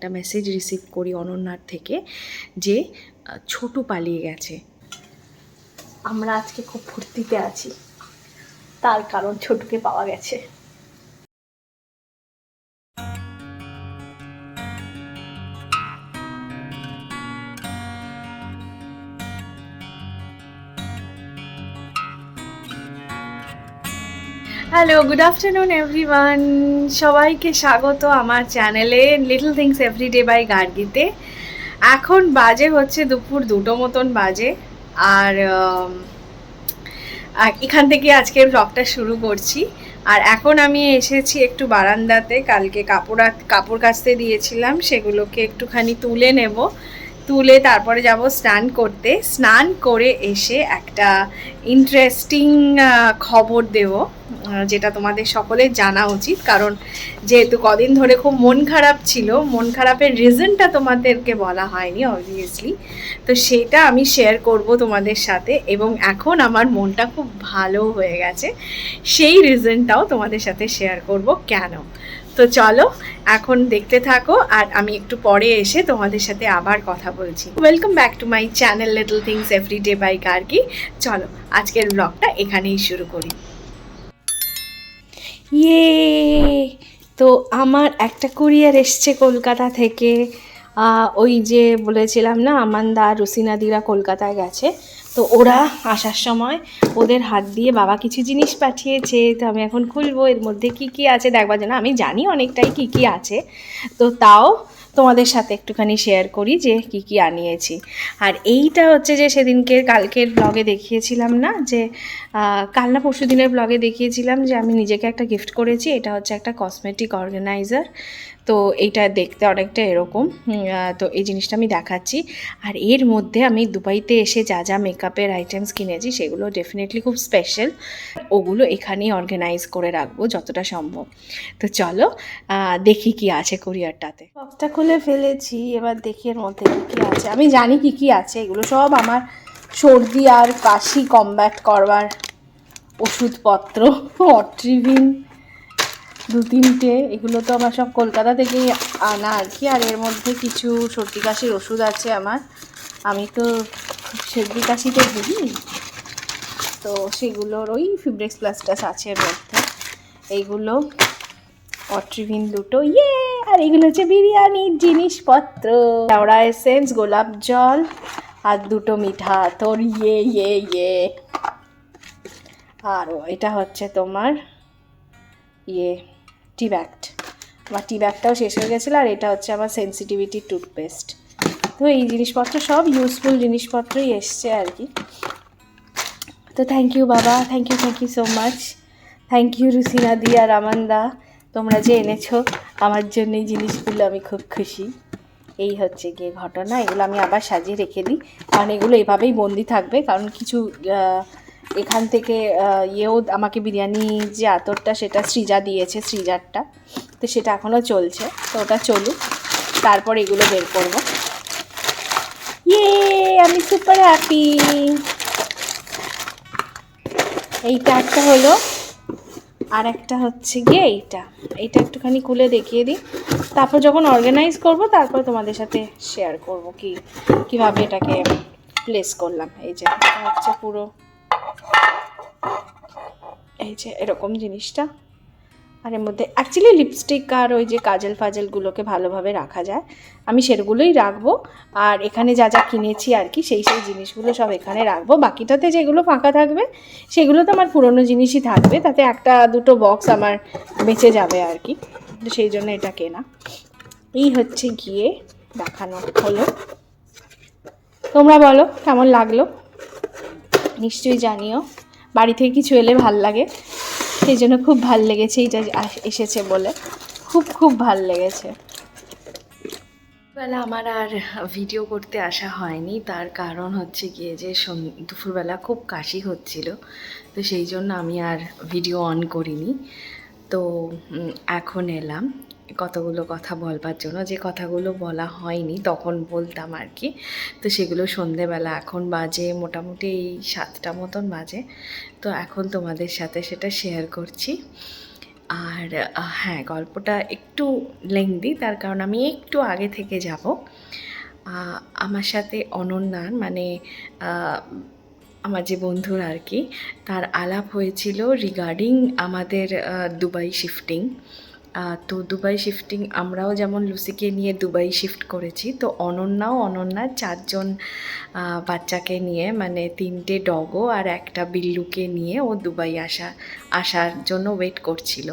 একটা message receive করি অনন্যার থেকে যে ছোট পালিয়ে গেছে। আমরা আজকে খুব ফুর্তিতে আছি। তার কারণ ছোটকে পাওয়া গেছে। হ্যালো গুড আফটারনুন এভরিওয়ান সবাইকে স্বাগত আমার চ্যানেলে লিটল থিংস এভরিডে বাই গার্গিতে এখন বাজে হচ্ছে দুপুর দুটো মতন বাজে। আর এখান থেকে আজকের ব্লগটা শুরু করছি। আর এখন আমি এসেছি একটু বারান্দাতে, কালকে কাপড় কাপড় কাচতে দিয়েছিলাম, সেগুলোকে একটুখানি তুলে নেব। তুলে তারপরে যাব স্নান করতে। স্নান করে এসে একটা ইন্টারেস্টিং খবর দেব যেটা তোমাদের সকলের জানা উচিত। কারণ যেহেতু কদিন ধরে খুব মন খারাপ ছিল, মন খারাপের রিজনটা তোমাদেরকে বলা হয়নি অবভিয়াসলি তো সেটা আমি শেয়ার করব তোমাদের সাথে এবং এখন আমার মনটা খুব ভালো হয়ে গেছে। সেই রিজনটাও তোমাদের সাথে শেয়ার করব কেন? তো চলো, এখন দেখতে থাকো আর আমি একটু পরে এসে তোমাদের সাথে আবার কথা বলছি। Welcome back to my channel little things every day by Gargi চলো, আজকের ব্লগটা এখানেই শুরু করি। ইয়ে তো আমার একটা কুরিয়ার এসছে কলকাতা থেকে। ওই যে বলেছিলাম না, আমান্দা রুসিনাদিরা কলকাতায় গেছে। তো ওরা আসার সময় ওদের হাত দিয়ে বাবা কিছু জিনিস পাঠিয়েছে, তো আমি এখন খুলবো, এর মধ্যে কি কি আছে দেখবার জন্য। আমি জানি অনেকটাই কি কি আছে, তো তাও তোমাদের সাথে একটুখানি শেয়ার করি যে কি কি আনিয়েছি। আর এইটা হচ্ছে যে সেদিনকে, কালকের ব্লগে দেখিয়েছিলাম না, যে কাল না পরশু দিনের ব্লগে দেখিয়েছিলাম যে আমি নিজেকে একটা গিফট করেছি, এটা হচ্ছে একটা কসমেটিক অর্গানাইজার তো এইটা দেখতে অনেকটা এরকম। তো এই জিনিসটা আমি দেখাচ্ছি। আর এর মধ্যে আমি দুবাইতে এসে যা যা মেকআপের আইটেমস কিনেছি সেগুলো ডেফিনেটলি খুব স্পেশাল ওগুলো এখানেই অর্গানাইজ করে রাখব যতটা সম্ভব। তো চলো দেখি কি আছে কুরিয়ারটাতে বক্সটা খুলে ফেলেছি, এবার দেখি এর মধ্যে কি কি আছে। আমি জানি কি কি আছে, এগুলো সব আমার সর্দি আর কাশি কমব্যাট করবার ওষুধপত্র অট্রিভিন দু তিনটে এগুলো তো আমার সব কলকাতা থেকেই আনা আর কি, আর এর মধ্যে কিছু সর্দি কাশির ওষুধ আছে আমার। আমি তো সর্দি কাশিতে ভুগি, তো সেগুলোর ওই ফিব্রেক্স প্লাস্টাস আছে এর মধ্যে। এইগুলো অট্রিভিন দুটো ইয়ে! আর এগুলো হচ্ছে বিরিয়ানির জিনিসপত্র। কেওড়া এসেন্স, গোলাপ জল, আর দুটো মিঠা তোর ইয়ে ইয়ে ইয়ে। আর, এটা হচ্ছে তোমার ইয়ে। টি আমার টি শেষ হয়ে গেছিল আর এটা হচ্ছে আমার সেন্সিটিভিটি টুথপেস্ট তো এই জিনিসপত্র সব ইউজফুল জিনিসপত্রই এসছে আর কি। তো থ্যাংক ইউ বাবা thank you thank you so much thank you Rusina di R Amanda, তোমরা যে এনেছো, আমার জন্য এই জিনিসগুলো আমি খুব খুশি। এই হচ্ছে গিয়ে ঘটনা, এগুলো আমি আবার সাজিয়ে রেখে দিই। কারণ এগুলো এভাবেই বন্দি থাকবে, কারণ কিছু এখান থেকে ইয়েও আমাকে বিরিয়ানি যে আতরটা সেটা সৃজা দিয়েছে সৃজারটা তো সেটা এখনও চলছে, তো ওটা চলুক, তারপর এগুলো বের করব। ইয়ে আমি সুপার হ্যাপি এইটা একটা হলো, আর একটা হচ্ছে গিয়ে এইটা। এইটা একটুখানি খুলে দেখিয়ে দিই। তারপর যখন অর্গানাইজ করব, তারপর তোমাদের সাথে শেয়ার করব কি, কীভাবে এটাকে প্লেস করলাম। এই যে হচ্ছে পুরো এই যে এরকম জিনিসটা। আর এর মধ্যে অ্যাকচুয়ালি লিপস্টিক আর ওই যে কাজল ফাজলগুলোকে ভালোভাবে রাখা যায়। আমি সেগুলোই রাখব। আর এখানে যা যা কিনেছি আর কি, সেই সেই জিনিসগুলো সব এখানে রাখব। বাকিটাতে যেগুলো ফাঁকা থাকবে, সেগুলো তো আমার পুরনো জিনিসই থাকবে। তাতে একটা দুটো বক্স আমার বেঁচে যাবে আর কি। তো সেই জন্য এটা কেনা। এই হচ্ছে গিয়ে দেখানো হলো। তোমরা বলো, কেমন লাগল? নিশ্চয়ই জানিও। বাড়ি থেকে কিছু এলে ভালো লাগে। সেই জন্য খুব ভালো লেগেছে আস- এসেছে বলে। খুব খুব ভালো লেগেছে। বেলা আমার আর ভিডিও করতে আসা হয়নি। তার কারণ হচ্ছে গিয়ে যে দুপুরবেলা খুব কাশি হচ্ছিল। তো সেই জন্য আমি আর ভিডিও অন করিনি। তো এখন এলাম। কতগুলো কথা বলবার জন্য। যে কথাগুলো বলা হয়নি, তখন বলতাম আর কি। তো সেগুলো সন্ধেবেলা এখন বাজে, মোটামুটি এই সাতটা মতন বাজে। তো এখন তোমাদের সাথে সেটা শেয়ার করছি। আর হ্যাঁ গল্পটা একটু লেংদি তার কারণ আমি একটু আগে থেকে যাব। আমার সাথে অনন্যার মানে আমার যে বন্ধুর আর কি, তার আলাপ হয়েছিল রিগার্ডিং আমাদের দুবাই শিফটিং তো দুবাই শিফটিং আমরাও যেমন লুসিকে নিয়ে দুবাই শিফট করেছি, তো অনন্যাও অনন্যা চারজন বাচ্চাকে নিয়ে মানে তিনটে ডগো আর একটা বিল্লুকে নিয়ে ও দুবাই আসা, আসার জন্য ওয়েট করছিল।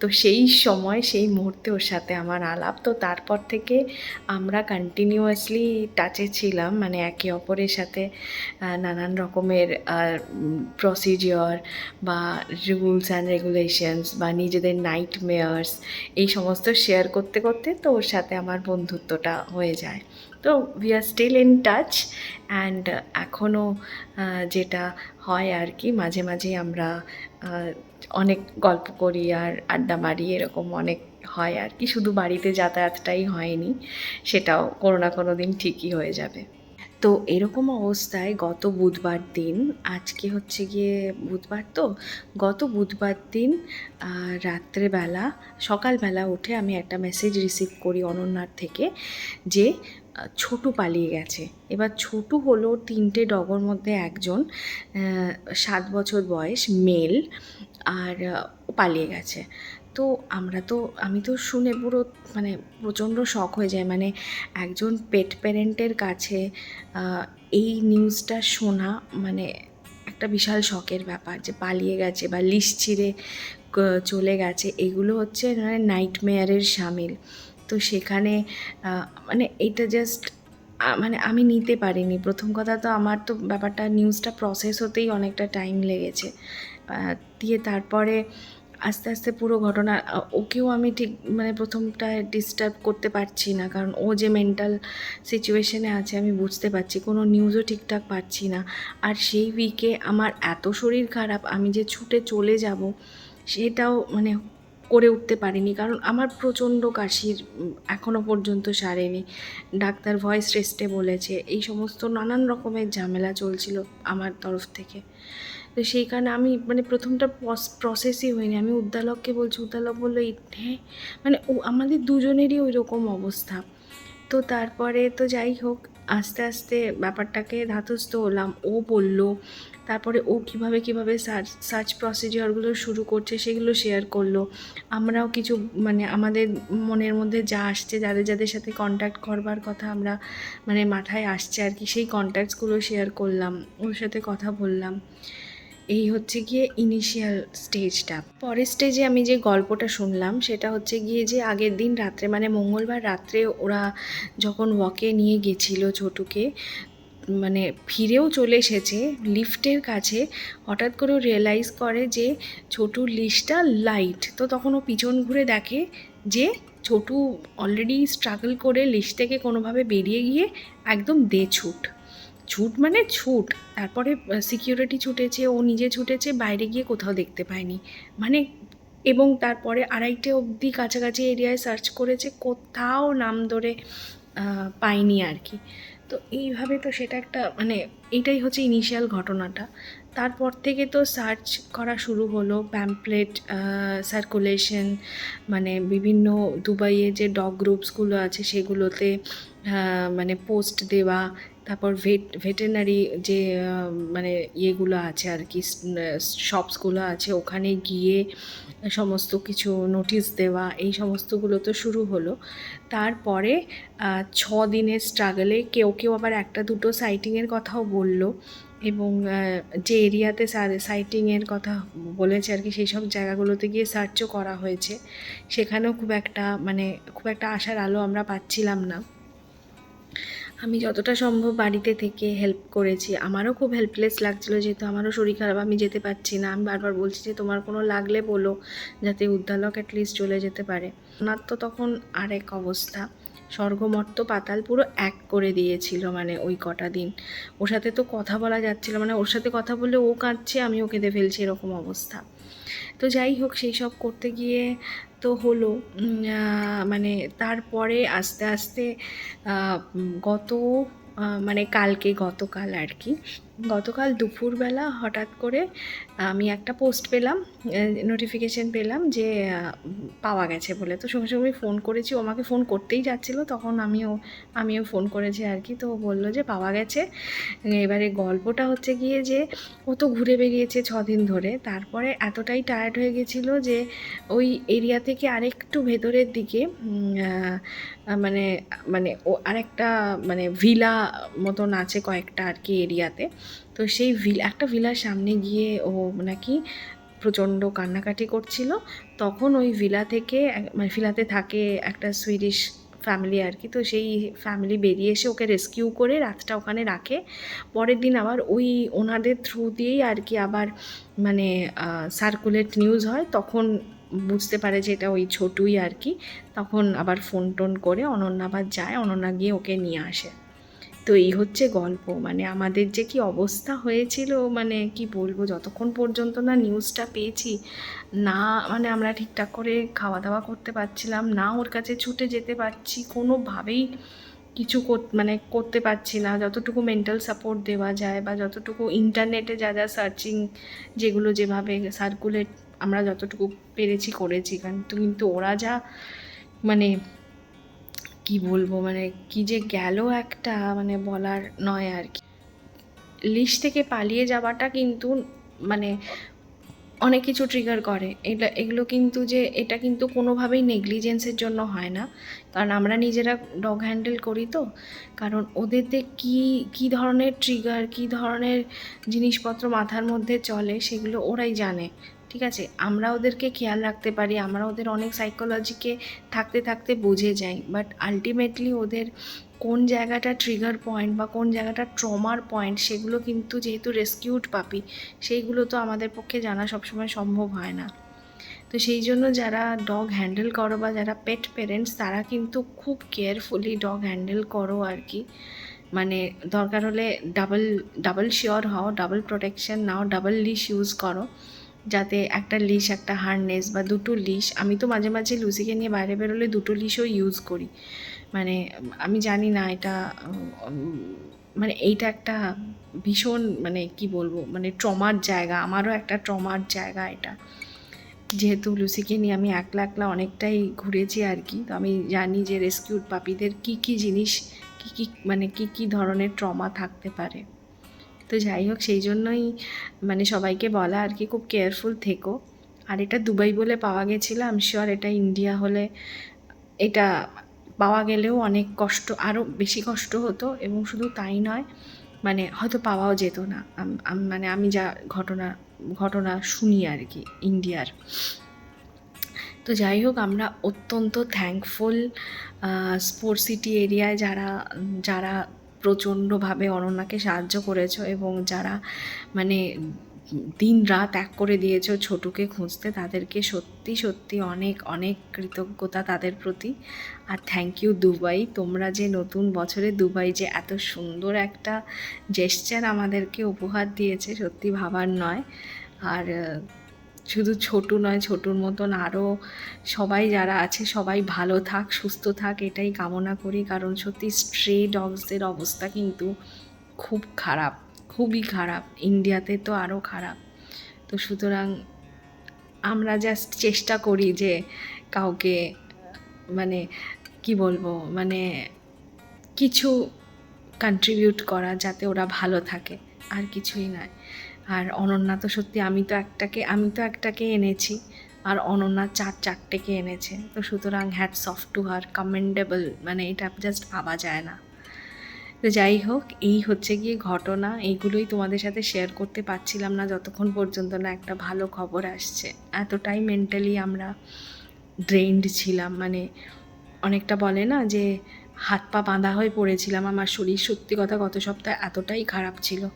তো সেই সময়, সেই মুহূর্তে ওর সাথে আমার আলাপ। তো তারপর থেকে আমরা কন্টিনিউয়াসলি টাচে ছিলাম মানে একে অপরের সাথে নানান রকমের প্রসিজিওর বা রুলস অ্যান্ড রেগুলেশনস বা নিজেদের নাইট মেয়ার্স এই সমস্ত শেয়ার করতে করতে তো ওর সাথে আমার বন্ধুত্বটা হয়ে যায়। তো we are still in touch and এখনও যেটা হয় আর কি, মাঝে মাঝে আমরা অনেক গল্প করি আর আড্ডা মারি, এরকম অনেক হয় আর কি। শুধু বাড়িতে যাতায়াতটাই হয়নি, সেটাও কোনো না কোনো দিন ঠিকই হয়ে যাবে। তো এরকম অবস্থায় গত বুধবার দিন, আজকে হচ্ছে গিয়ে বুধবার তো, গত বুধবার দিন রাত্রেবেলা, সকালবেলা উঠে আমি একটা মেসেজ রিসিভ করি অনন্যার থেকে যে ছোটু পালিয়ে গেছে। এবার ছোটু হলো তিনটে ডগর মধ্যে একজন সাত বছর বয়স মেল আর পালিয়ে গেছে। তো আমরা তো, আমি তো শুনে পুরো মানে প্রচণ্ড শখ হয়ে যায় মানে একজন পেট প্যারেন্টের কাছে এই নিউজটা শোনা মানে একটা বিশাল শখের ব্যাপার যে পালিয়ে গেছে বা লিস ছিঁড়ে চলে গেছে। এগুলো হচ্ছে মানে নাইটমেয়ারের সামিল। তো সেখানে মানে এটা জাস্ট মানে আমি নিতে পারিনি। প্রথম কথা তো আমার তো ব্যাপারটা নিউজটা প্রসেস হতেই অনেকটা টাইম লেগেছে। দিয়ে তারপরে আস্তে আস্তে পুরো ঘটনা ওকেও আমি ঠিক মানে প্রথমটায় ডিস্টার্ব করতে পারছি না। কারণ ও যে মেন্টাল সিচুয়েশনে আছে আমি বুঝতে পারছি কোনো নিউজও ঠিকঠাক পাচ্ছি না। আর সেই উইকে আমার এত শরীর খারাপ আমি যে ছুটে চলে যাব সেটাও মানে করে উঠতে পারিনি। কারণ আমার প্রচণ্ড কাশির উম, এখনও পর্যন্ত সারেনি। ডাক্তার ভয়েস রেস্টে বলেছে এই সমস্ত নানান রকমের ঝামেলা চলছিল আমার তরফ থেকে। তো সেই কারণে আমি মানে প্রথমটা প্রসেসই হয়নি। আমি উদ্দালককে বলছি উদ্দালক বলল "এই- হ্যাঁ মানে ও, আমাদের দুজনেরই ওই রকম অবস্থা। তো তারপরে তো যাই হোক, আস্তে আস্তে ব্যাপারটাকে ধাতস্থ হলাম। ও বলল, তারপরে ও কীভাবে কীভাবে সার্চ সার্চ প্রসিজিওরগুলো শুরু করছে সেগুলো শেয়ার করল। আমরাও কিছু মানে আমাদের মনের মধ্যে যা আসছে, যাদের যাদের সাথে কন্ট্যাক্ট করবার কথা আমরা মানে মাথায় আসছে আর কি, সেই কন্ট্যাক্টসগুলো শেয়ার করলাম। ওর সাথে কথা বললাম। এই হচ্ছে গিয়ে ইনিশিয়াল স্টেজটা পরের স্টেজে আমি যে গল্পটা শুনলাম, সেটা হচ্ছে গিয়ে যে আগের দিন রাত্রে মানে মঙ্গলবার রাত্রে ওরা যখন ওয়াকে নিয়ে গেছিল ছোটুকে মানে ফিরেও চলে এসেছে লিফটের কাছে, হঠাৎ করে রিয়েলাইজ করে যে ছোটুর লিস্টটা লাইট তো তখন ও পিছন ঘুরে দেখে যে ছোটু অলরেডি স্ট্রাগল করে লিস্ট থেকে কোনোভাবে বেরিয়ে গিয়ে একদম দে ছুট মানে ছুট। তারপরে সিকিউরিটি ছুটেছে, ও নিজে ছুটেছে, বাইরে গিয়ে কোথাও দেখতে পায়নি। মানে এবং তারপরে আড়াইটে অবধি কাছাকাছি এরিয়ায় সার্চ করেছে, কোথাও নাম ধরে পায়নি আর কি। তো এইভাবে তো সেটা একটা মানে এটাই হচ্ছে ইনিশিয়াল ঘটনাটা। তারপর থেকে তো সার্চ করা শুরু হলো প্যাম্পলেট সার্কুলেশন মানে বিভিন্ন দুবাইয়ে যে ডগ গ্রুপসগুলো আছে সেগুলোতে মানে পোস্ট দেওয়া, তারপর ভেট ভেটেনারি যে মানে ইয়েগুলো আছে আর কি শপসগুলো আছে, ওখানে গিয়ে সমস্ত কিছু নোটিশ দেওয়া, এই সমস্তগুলো তো শুরু হলো। তারপরে ছ দিনের স্ট্রাগলে কেউ কেউ আবার একটা দুটো সাইটিংয়ের কথাও বলল। এবং যে এরিয়াতে সাইটিংয়ের কথা বলেছে আর কি, সেই সব জায়গাগুলোতে গিয়ে সার্চও করা হয়েছে। সেখানেও খুব একটা মানে খুব একটা আশার আলো আমরা পাচ্ছিলাম না। আমি যতটা সম্ভব বাড়িতে থেকে হেল্প করেছি। আমারও খুব হেল্পলেস লাগছিল যেহেতু আমারও শরীর খারাপ, আমি যেতে পারছি না। আমি বারবার বলছি যে, তোমার কোনো লাগলে বলো, যাতে উদ্দালক অ্যাটলিস্ট চলে যেতে পারে। ওনার তো তখন আরেক অবস্থা। স্বর্গমর্ত পাতাল পুরো এক করে দিয়েছিল মানে ওই কটা দিন। ওর সাথে তো কথা বলা যাচ্ছিল মানে ওর সাথে কথা বললে ও কাঁদছে, আমিও কেঁদে ফেলছি, এরকম অবস্থা। তো যাই হোক, সেই সব করতে গিয়ে তো হলো মানে তারপরে আস্তে আস্তে গত মানে কালকে গতকাল আর কি গতকাল দুপুরবেলা হঠাৎ করে আমি একটা পোস্ট পেলাম নোটিফিকেশন পেলাম যে পাওয়া গেছে বলে। তো সঙ্গে সঙ্গে ফোন করেছি, ও আমাকে ফোন করতেই যাচ্ছিল, তখন আমিও আমিও ফোন করেছি আর কি। তো বলল যে, পাওয়া গেছে। এবারে গল্পটা হচ্ছে গিয়ে যে, ও তো ঘুরে বেরিয়েছে ছদিন ধরে। তারপরে এতটাই টায়ার্ড হয়ে গেছিল যে, ওই এরিয়া থেকে আরেকটু ভেতরের দিকে মানে মানে ও আরেকটা মানে ভিলা মতন আছে কয়েকটা আর কি এরিয়াতে তো সেই ভিল, একটা ভিলার সামনে গিয়ে ও নাকি প্রচণ্ড কান্নাকাটি করছিল। তখন ওই ভিলা থেকে মানে ভিলাতে থাকে একটা সুইডিশ ফ্যামিলি আর কি, তো সেই ফ্যামিলি বেরিয়ে এসে ওকে রেস্কিউ করে রাতটা ওখানে রাখে। পরের দিন আবার ওই ওনাদের থ্রু দিয়েই আর কি আবার মানে সার্কুলেট নিউজ হয়। তখন বুঝতে পারে যে এটা ওই ছোটুই আর কি। তখন আবার ফোন টোন করে অনন্যা আবার যায়, অনন্যা গিয়ে ওকে নিয়ে আসে। তো এই হচ্ছে গল্প। মানে আমাদের যে কি অবস্থা হয়েছিল মানে কি বলব, যতক্ষণ পর্যন্ত না নিউজটা পেয়েছি, না মানে আমরা ঠিকঠাক করে খাওয়া দাওয়া করতে পারছিলাম, না ওর কাছে ছুটে যেতে পারছি, কোনোভাবেই কিছু মানে করতে পারছি না। যতটুকু মেন্টাল সাপোর্ট দেওয়া যায় বা যতটুকু ইন্টারনেটে যা যা সার্চিং যেগুলো যেভাবে সার্কুলেট আমরা যতটুকু পেরেছি করেছি, কিন্তু কিন্তু ওরা যা মানে কি বলব? মানে কি যে গেল একটা মানে বলার নয় আর কি। লিস্ট থেকে পালিয়ে যাওয়াটা কিন্তু মানে অনেক কিছু ট্রিগার করে। এটা এগুলো কিন্তু যে, এটা কিন্তু কোনোভাবেই নেগলিজেন্সের জন্য হয় না। কারণ আমরা নিজেরা ডগ হ্যান্ডেল করি তো। কারণ ওদেরতে কী কী ধরনের ট্রিগার কী ধরনের জিনিসপত্র মাথার মধ্যে চলে সেগুলো ওরাই জানে। ঠিক আছে, আমরা ওদেরকে খেয়াল রাখতে পারি, আমরা ওদের অনেক সাইকোলজিকে থাকতে থাকতে বুঝে যাই বাট আলটিমেটলি ওদের কোন জায়গাটা ট্রিগার পয়েন্ট বা কোন জায়গাটা ট্রমার পয়েন্ট সেগুলো কিন্তু যেহেতু রেস্কিউড পাপি সেইগুলো তো আমাদের পক্ষে জানা সবসময় সম্ভব হয় না। তো সেই জন্য যারা ডগ হ্যান্ডেল করো বা যারা পেট পেরেন্টস তারা কিন্তু খুব কেয়ারফুলি ডগ হ্যান্ডেল করো আর কি। মানে দরকার হলে ডাবল ডাবল শিওর হও ডাবল প্রোটেকশন নাও ডাবল লিশ ইউজ করো। যাতে একটা লিশ একটা হার্নেস বা দুটো লিশ আমি তো মাঝে মাঝে লুসিকে নিয়ে বাইরে বেরোলে দুটো লিশও ইউজ করি। মানে আমি জানি না এটা মানে এইটা একটা ভীষণ মানে কি বলব মানে ট্রমার জায়গা, আমারও একটা ট্রমার জায়গা এটা। যেহেতু লুসিকে নিয়ে আমি একলা একলা অনেকটাই ঘুরেছি আর কি, তো আমি জানি যে রেস্কিউড পাপিদের কি কি জিনিস, কি কি মানে কি কি ধরনের ট্রমা থাকতে পারে। তো যাই হোক, সেই জন্যই মানে সবাইকে বলা আর কি, খুব কেয়ারফুল থেকো। আর এটা দুবাই বলে পাওয়া গেছিল আমি শিওর এটা ইন্ডিয়া হলে এটা পাওয়া গেলেও অনেক কষ্ট আরও বেশি কষ্ট হতো এবং শুধু তাই নয় মানে হয়তো পাওয়াও যেত না। মানে আমি যা ঘটনা ঘটনা শুনি আর কি ইন্ডিয়ার তো যাই হোক, আমরা অত্যন্ত থ্যাঙ্কফুল স্পোর্টস সিটি এরিয়ায় যারা যারা প্রচণ্ডভাবে অনন্যাকে সাহায্য করেছ এবং যারা মানে দিন রাত এক করে দিয়েছ ছোটুকে খুঁজতে, তাদেরকে সত্যি সত্যি অনেক অনেক কৃতজ্ঞতা তাদের প্রতি। আর থ্যাংক ইউ দুবাই। তোমরা যে নতুন বছরে দুবাই যে এত সুন্দর একটা জেস্চার আমাদেরকে উপহার দিয়েছে, সত্যি ভাবার নয়। আর শুধু ছোটু নয়, ছোটুর মতন আরও সবাই যারা আছে, সবাই ভালো থাক, সুস্থ থাক, এটাই কামনা করি। কারণ সত্যি স্ট্রে ডগসদের অবস্থা কিন্তু খুব খারাপ, খুবই খারাপ। ইন্ডিয়াতে তো আরও খারাপ। তো সুতরাং আমরা জাস্ট চেষ্টা করি যে কাউকে মানে কি বলব মানে কিছু কন্ট্রিবিউট করা যাতে ওরা ভালো থাকে। আর কিছুই নয়। আর অনন্যা তো সত্যি আমি তো একটাকে, আমি তো একটাকে এনেছি। আর অনন্যা চার চারটেকে এনেছে। তো সুতরাং hats off to her commendable মানে এটা জাস্ট ভাবা যায় না। তো যাই হোক, এই হচ্ছে গিয়ে ঘটনা। এইগুলোই তোমাদের সাথে শেয়ার করতে পারছিলাম না যতক্ষণ পর্যন্ত না একটা ভালো খবর আসছে। এতটাই মেন্টালি আমরা ড্রেইনড ছিলাম। মানে অনেকটা বলে না যে, হাত পা বাঁধা হয়ে পড়েছিলাম। আমার শরীর সত্যি কথা গত সপ্তাহে এতটাই খারাপ ছিল।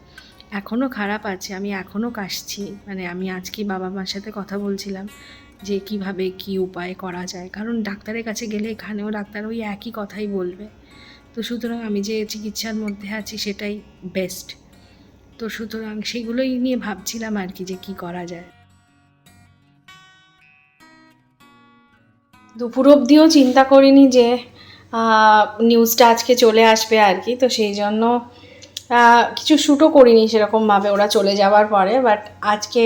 এখনও খারাপ আছে, আমি এখনও কাশছি। মানে আমি আজকে বাবা মার সাথে কথা বলছিলাম যে কীভাবে কি উপায় করা যায়। কারণ ডাক্তারের কাছে গেলে এখানেও ডাক্তার ওই একই কথাই বলবে। তো সুতরাং আমি যে চিকিৎসার মধ্যে আছি সেটাই বেস্ট তো সুতরাং সেগুলোই নিয়ে ভাবছিলাম আর কি যে কি করা যায়। দুপুর অবধিও চিন্তা করিনি যে নিউজটা আজকে চলে আসবে আর কি। তো সেই জন্য কিছু শ্যুটও করিনি সেরকমভাবে ওরা চলে যাওয়ার পরে বাট আজকে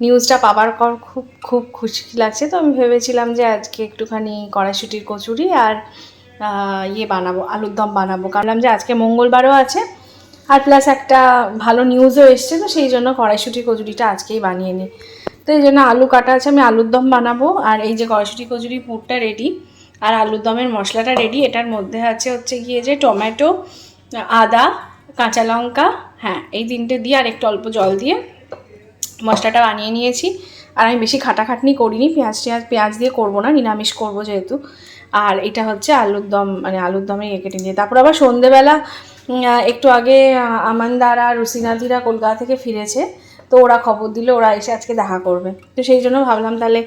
নিউজটা পাবার পর খুব খুব খুশি লাগছে। তো আমি ভেবেছিলাম যে আজকে একটুখানি কড়াইশুটির কচুরি আর ইয়ে বানাবো, আলুর দম বানাবো। কারণ যে আজকে মঙ্গলবারও আছে, আর প্লাস একটা ভালো নিউজও এসছে, তো সেই জন্য কড়াইশুটির কচুরিটা আজকেই বানিয়ে নিই। তো এই জন্য আলু কাটা আছে, আমি আলুর দম বানাবো, আর এই যে কড়াইশুটি কচুরি পুরটা রেডি আর আলুর দমের মশলাটা রেডি এটার মধ্যে আছে হচ্ছে গিয়ে যে টমেটো আদা কাঁচা লঙ্কা হ্যাঁ এই তিনটে দিয়ে আর একটু অল্প জল দিয়ে মশলাটা বানিয়ে নিয়েছি। আর আমি বেশি খাটাখাটনি করিনি, পেঁয়াজ টেঁয়াজ, পেঁয়াজ দিয়ে করব না, নিরামিষ করব যেহেতু। আর এটা হচ্ছে আলুর দম মানে আলুর দমে কেটে নিয়ে। তারপর আবার সন্ধেবেলা একটু আগে আমানদারা রুসিনাদিরা কলকাতা থেকে ফিরেছে, তো ওরা খবর দিল, ওরা এসে আজকে দেখা করবে। তো সেই জন্য ভাবলাম তাহলে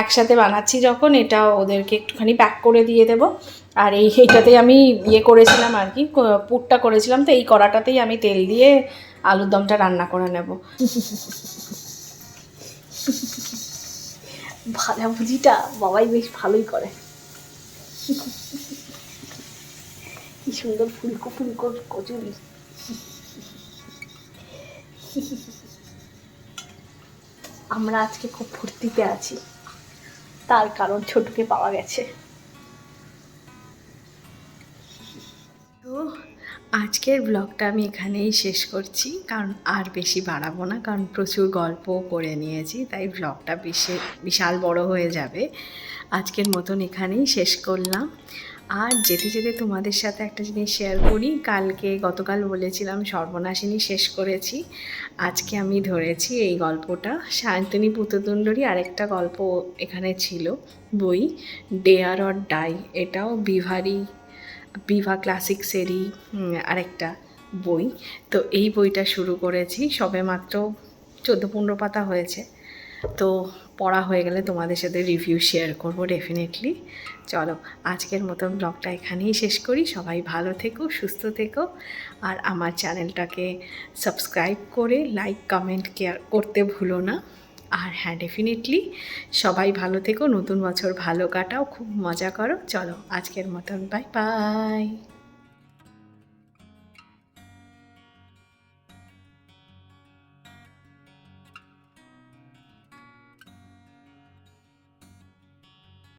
একসাথে বানাচ্ছি যখন, এটা ওদেরকে একটুখানি প্যাক করে দিয়ে দেবো। আর এই এইটাতেই আমি ইয়ে করেছিলাম আর কি পুরটা করেছিলাম, তো এই কড়াটাতেই আমি তেল দিয়ে আলুর দমটা রান্না করে নেব। ভাজাভুজিটা বাবাই বেশ ভালোই করে। কি সুন্দর ফুলকো ফুলকো কচুরি। আমরা আজকে খুব ফুর্তিতে আছি। তার কারণ ছোটকে পাওয়া গেছে। তো আজকের ব্লগটা আমি এখানেই শেষ করছি, কারণ আর বেশি বাড়াবো না, কারণ প্রচুর গল্প করে নিয়েছি, তাই ব্লগটা বিশে, বিশাল বড় হয়ে যাবে। আজকের মতন এখানেই শেষ করলাম। আর যেতে যেতে তোমাদের সাথে একটা জিনিস শেয়ার করি, কালকে গতকাল বলেছিলাম সর্বনাশিনী শেষ করেছি, আজকে আমি ধরেছি এই গল্পটা। শান্তনী পুততুণ্ডরী আরেকটা গল্প এখানে ছিল, বই ডেয়ার অর ডাই এটাও বিভারি বিভা ক্লাসিক্সেরই উম, আরেকটা বই। তো এই বইটা শুরু করেছি সবে মাত্র চোদ্দ পনেরো পাতা হয়েছে। তো পড়া হয়ে গেলে তোমাদের সাথে রিভিউ শেয়ার করব ডেফিনেটলি চলো আজকের মতন ব্লগটা এখানেই শেষ করি। সবাই ভালো থেকো সুস্থ থেকো। আর আমার চ্যানেলটাকে সাবস্ক্রাইব করে লাইক কমেন্ট কেয়ার করতে ভুলো না। আর হ্যাঁ ডেফিনেটলি সবাই ভালো থেকো, নতুন বছর ভালো কাটাও, খুব মজা করো। চলো, আজকের মতন বাই বাই